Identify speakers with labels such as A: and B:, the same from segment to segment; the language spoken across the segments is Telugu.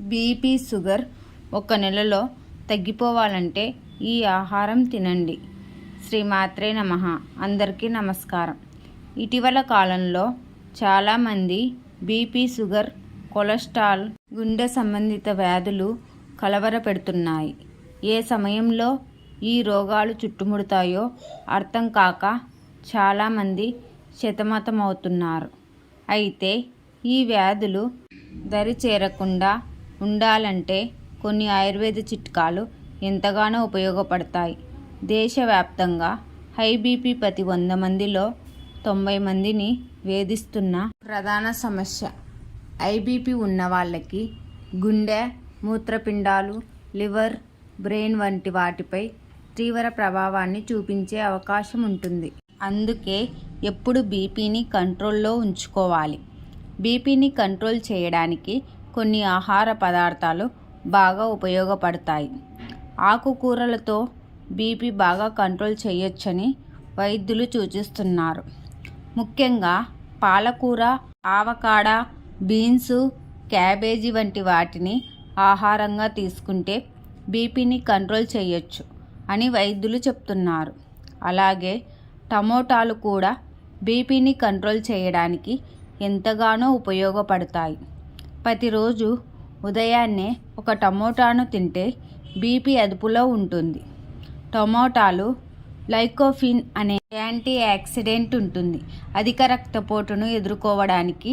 A: బీపీ షుగర్ ఒక నెలలో తగ్గిపోవాలంటే ఈ ఆహారం తినండి. శ్రీమాత్రే నమ. అందరికీ నమస్కారం. ఇటీవల కాలంలో చాలామంది బీపీ షుగర్ కొలెస్ట్రాల్ గుండె సంబంధిత వ్యాధులు కలవరపెడుతున్నాయి. ఏ సమయంలో ఈ రోగాలు చుట్టుముడతాయో అర్థం కాక చాలామంది శతమతమవుతున్నారు. అయితే ఈ వ్యాధులు దరి చేరకుండా ఉండాలంటే కొన్ని ఆయుర్వేద చిట్కాలు ఎంతగానో ఉపయోగపడతాయి. దేశవ్యాప్తంగా హై బీపీ ప్రతి వంద మందిలో తొంభై మందిని వేధిస్తున్న ప్రధాన సమస్య. ఐబీపీ ఉన్న వాళ్ళకి గుండె మూత్రపిండాలు లివర్ బ్రెయిన్ వంటి వాటిపై తీవ్ర ప్రభావాన్ని చూపించే అవకాశం ఉంటుంది. అందుకే ఎప్పుడు బీపీని కంట్రోల్లో ఉంచుకోవాలి. బీపీని కంట్రోల్ చేయడానికి కొన్ని ఆహార పదార్థాలు బాగా ఉపయోగపడతాయి. ఆకుకూరలతో బీపీ బాగా కంట్రోల్ చేయొచ్చని వైద్యులు సూచిస్తున్నారు. ముఖ్యంగా పాలకూర ఆవకాడ బీన్స్ క్యాబేజీ వంటి వాటిని ఆహారంగా తీసుకుంటే బీపీని కంట్రోల్ చేయొచ్చు అని వైద్యులు చెప్తున్నారు. అలాగే టమోటాలు కూడా బీపీని కంట్రోల్ చేయడానికి ఎంతగానో ఉపయోగపడతాయి. ప్రతిరోజు ఉదయాన్నే ఒక టమోటాను తింటే బీపీ అదుపులో ఉంటుంది. టమోటాలు లైకోఫిన్ అనే యాంటీ యాక్సిడెంట్ ఉంటుంది. అధిక రక్తపోటును ఎదుర్కోవడానికి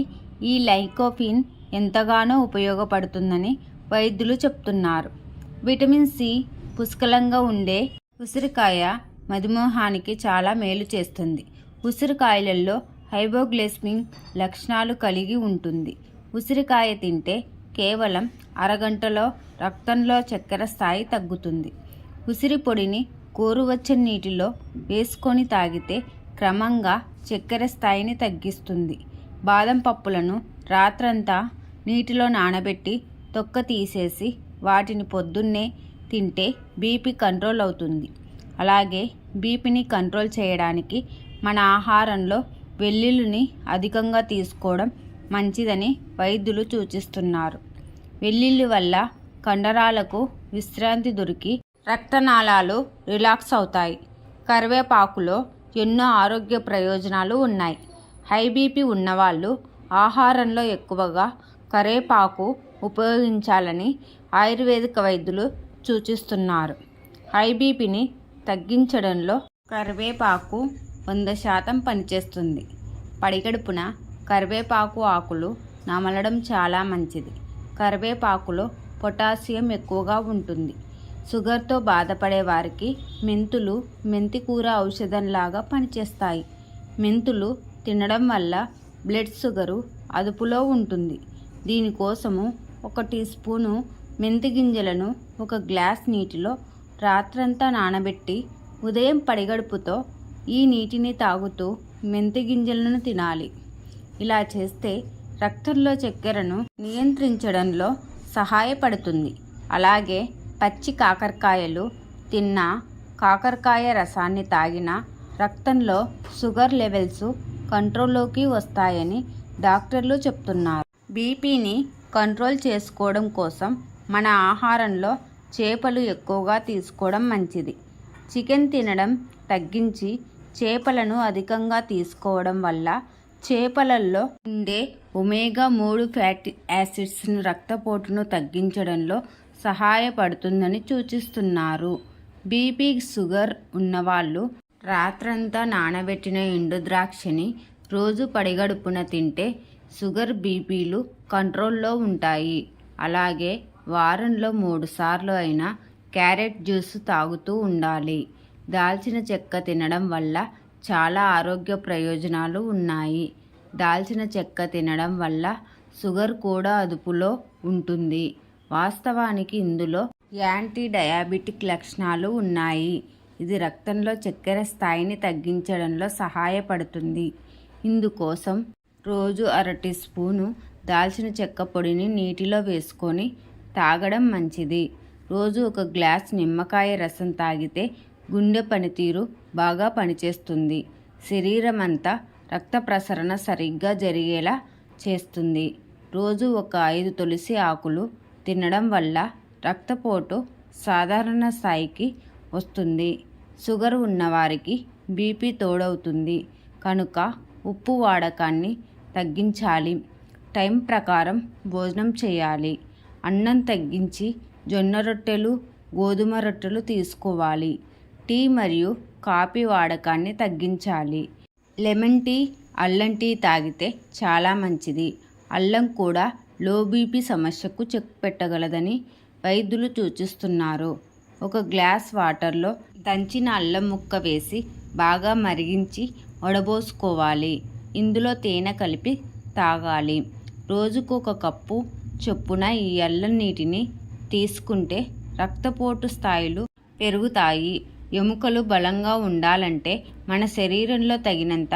A: ఈ లైకోఫిన్ ఎంతగానో ఉపయోగపడుతుందని వైద్యులు చెప్తున్నారు. విటమిన్ సి పుష్కలంగా ఉండే ఉసిరికాయ మధుమేహానికి చాలా మేలు చేస్తుంది. ఉసిరికాయలలో హైబోగ్లెస్మిన్ లక్షణాలు కలిగి ఉంటుంది. ఉసిరికాయ తింటే కేవలం అరగంటలో రక్తంలో చక్కెర స్థాయి తగ్గుతుంది. ఉసిరి పొడిని గోరువెచ్చని నీటిలో వేసుకొని తాగితే క్రమంగా చక్కెర స్థాయిని తగ్గిస్తుంది. బాదం పప్పులను రాత్రంతా నీటిలో నానబెట్టి తొక్క తీసేసి వాటిని పొద్దున్నే తింటే బీపీ కంట్రోల్ అవుతుంది. అలాగే బీపీని కంట్రోల్ చేయడానికి మన ఆహారంలో వెల్లుల్లిని అధికంగా తీసుకోవడం మంచిదని వైద్యులు సూచిస్తున్నారు. వెల్లుల్లి వల్ల కండరాలకు విశ్రాంతి దొరికి రక్తనాళాలు రిలాక్స్ అవుతాయి. కరివేపాకులో ఎన్నో ఆరోగ్య ప్రయోజనాలు ఉన్నాయి. హై బీపీ ఉన్నవాళ్ళు ఆహారంలో ఎక్కువగా కరివేపాకు ఉపయోగించాలని ఆయుర్వేదిక వైద్యులు సూచిస్తున్నారు. హై బీపీని తగ్గించడంలో కరివేపాకు వంద శాతం పనిచేస్తుంది. పడిగడుపున కరివేపాకు ఆకులు నమలడం చాలా మంచిది. కరివేపాకులో పొటాషియం ఎక్కువగా ఉంటుంది. షుగర్తో బాధపడే వారికి మెంతులు మెంతి కూర ఔషధంలాగా పనిచేస్తాయి. మెంతులు తినడం వల్ల బ్లడ్ షుగరు అదుపులో ఉంటుంది. దీనికోసము ఒక టీ స్పూను మెంతి గింజలను ఒక గ్లాస్ నీటిలో రాత్రంతా నానబెట్టి ఉదయం పడిగడుపుతో ఈ నీటిని తాగుతూ మెంతి గింజలను తినాలి. ఇలా చేస్తే రక్తంలో చక్కెరను నియంత్రించడంలో సహాయపడుతుంది. అలాగే పచ్చి కాకరకాయలు తిన్న కాకరకాయ రసాన్ని తాగిన రక్తంలో షుగర్ లెవెల్స్ కంట్రోల్లోకి వస్తాయని డాక్టర్లు చెప్తున్నారు. బీపీని కంట్రోల్ చేసుకోవడం కోసం మన ఆహారంలో చేపలు ఎక్కువగా తీసుకోవడం మంచిది. చికెన్ తినడం తగ్గించి చేపలను అధికంగా తీసుకోవడం వల్ల చేపలలో ఉండే ఒమేగా మూడు ఫ్యాటీ యాసిడ్స్ను రక్తపోటును తగ్గించడంలో సహాయపడుతుందని సూచిస్తున్నారు. బీపీ షుగర్ ఉన్నవాళ్ళు రాత్రంతా నానబెట్టిన ఎండు ద్రాక్షని రోజు పడిగడుపున తింటే షుగర్ బీపీలు కంట్రోల్లో ఉంటాయి. అలాగే వారంలో మూడు సార్లు అయినా క్యారెట్ జ్యూస్ తాగుతూ ఉండాలి. దాల్చిన చెక్క తినడం వల్ల చాలా ఆరోగ్య ప్రయోజనాలు ఉన్నాయి. దాల్చిన చెక్క తినడం వల్ల షుగర్ కూడా అదుపులో ఉంటుంది. వాస్తవానికి ఇందులో యాంటీ డయాబెటిక్ లక్షణాలు ఉన్నాయి. ఇది రక్తంలో చక్కెర స్థాయిని తగ్గించడంలో సహాయపడుతుంది. ఇందుకోసం రోజు అరటి స్పూను దాల్చిన చెక్క పొడిని నీటిలో వేసుకొని తాగడం మంచిది. రోజు ఒక గ్లాస్ నిమ్మకాయ రసం తాగితే గుండె పనితీరు బాగా పనిచేస్తుంది. శరీరం అంతా రక్త ప్రసరణ సరిగ్గా జరిగేలా చేస్తుంది. రోజు ఒక ఐదు తులసి ఆకులు తినడం వల్ల రక్తపోటు సాధారణ స్థాయికి వస్తుంది. షుగర్ ఉన్నవారికి బీపీ తోడవుతుంది. కనుక ఉప్పు వాడకాన్ని తగ్గించాలి. టైం ప్రకారం భోజనం చేయాలి. అన్నం తగ్గించి జొన్న రొట్టెలు గోధుమ రొట్టెలు తీసుకోవాలి. టీ మరియు కాఫీ వాడకాన్ని తగ్గించాలి. లెమన్ టీ అల్లం టీ తాగితే చాలా మంచిది. అల్లం కూడా లో బీపీ సమస్యకు చెక్ పెట్టగలదని వైద్యులు సూచిస్తున్నారు. ఒక గ్లాస్ వాటర్లో దంచిన అల్లం ముక్క వేసి బాగా మరిగించి వడబోసుకోవాలి. ఇందులో తేనె కలిపి తాగాలి. రోజుకు ఒక కప్పు చొప్పున ఈ అల్లం నీటిని తీసుకుంటే రక్తపోటు స్థాయిలు పెరుగుతాయి. ఎముకలు బలంగా ఉండాలంటే మన శరీరంలో తగినంత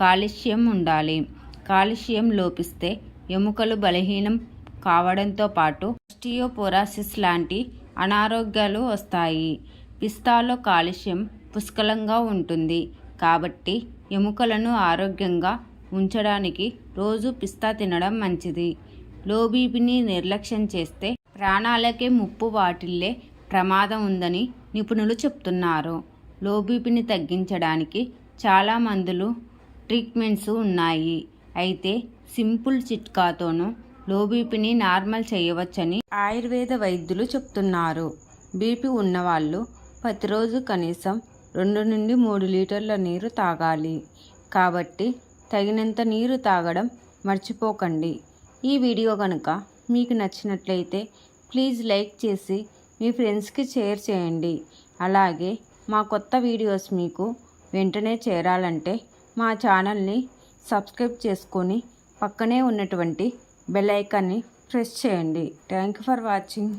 A: కాల్షియం ఉండాలి. కాల్షియం లోపిస్తే ఎముకలు బలహీనం కావడంతో పాటు స్టియోపోరాసిస్ లాంటి అనారోగ్యాలు వస్తాయి. పిస్తాలో కాలుష్యం పుష్కలంగా ఉంటుంది. కాబట్టి ఎముకలను ఆరోగ్యంగా ఉంచడానికి రోజు పిస్తా తినడం మంచిది. లో బీపీని నిర్లక్ష్యం చేస్తే ప్రాణాలకే ముప్పు వాటిల్లే ప్రమాదం ఉందని నిపుణులు చెప్తున్నారు. లో బీపీని తగ్గించడానికి చాలా మందులు ట్రీట్మెంట్స్ ఉన్నాయి. అయితే సింపుల్ చిట్కాతోనూ లో బీపీని నార్మల్ చేయవచ్చని ఆయుర్వేద వైద్యులు చెప్తున్నారు. బీపీ ఉన్నవాళ్ళు ప్రతిరోజు కనీసం రెండు నుండి మూడు లీటర్ల నీరు తాగాలి. కాబట్టి తగినంత నీరు తాగడం మర్చిపోకండి. ఈ వీడియో కనుక మీకు నచ్చినట్లయితే ప్లీజ్ లైక్ చేసి మీ ఫ్రెండ్స్కి షేర్ చేయండి. అలాగే మా కొత్త వీడియోస్ మీకు వెంటనే చేరాలంటే మా ఛానల్ని సబ్స్క్రైబ్ చేసుకొని పక్కనే ఉన్నటువంటి బెల్ ఐకాన్ని ప్రెస్ చేయండి. Thank you for watching.